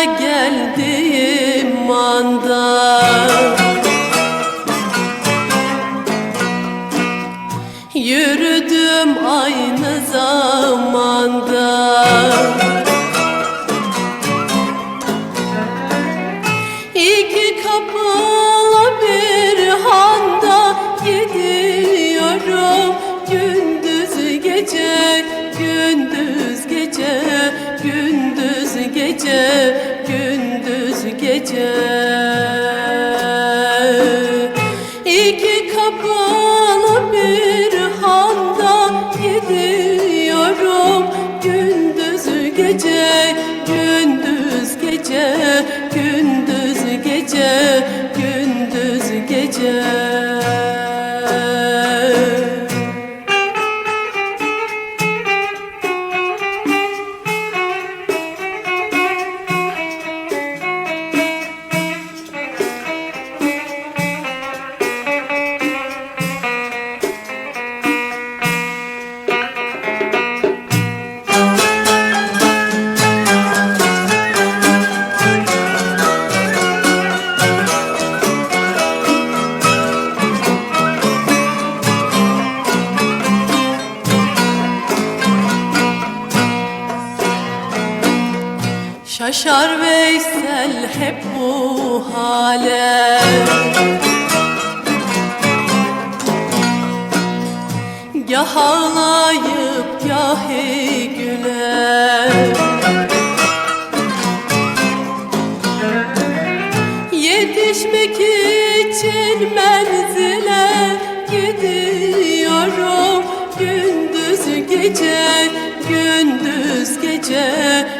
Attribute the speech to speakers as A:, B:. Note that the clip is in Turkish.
A: Dünyaya geldiğim anda Yürüdüm aynı zamanda. İki kapılı bir handa gidiyorum. Gündüz gece, gündüz gece, gündüz gece, gündüz gece. İki kapılı bir handa gidiyorum. Gündüz gece, gündüz gece, gündüz gece, gündüz gece Şaşar Veysel hep bu hale. Gah ağlayıp gahi güler Yetişmek için menzile gidiyorum. Gündüz gece, gündüz gece,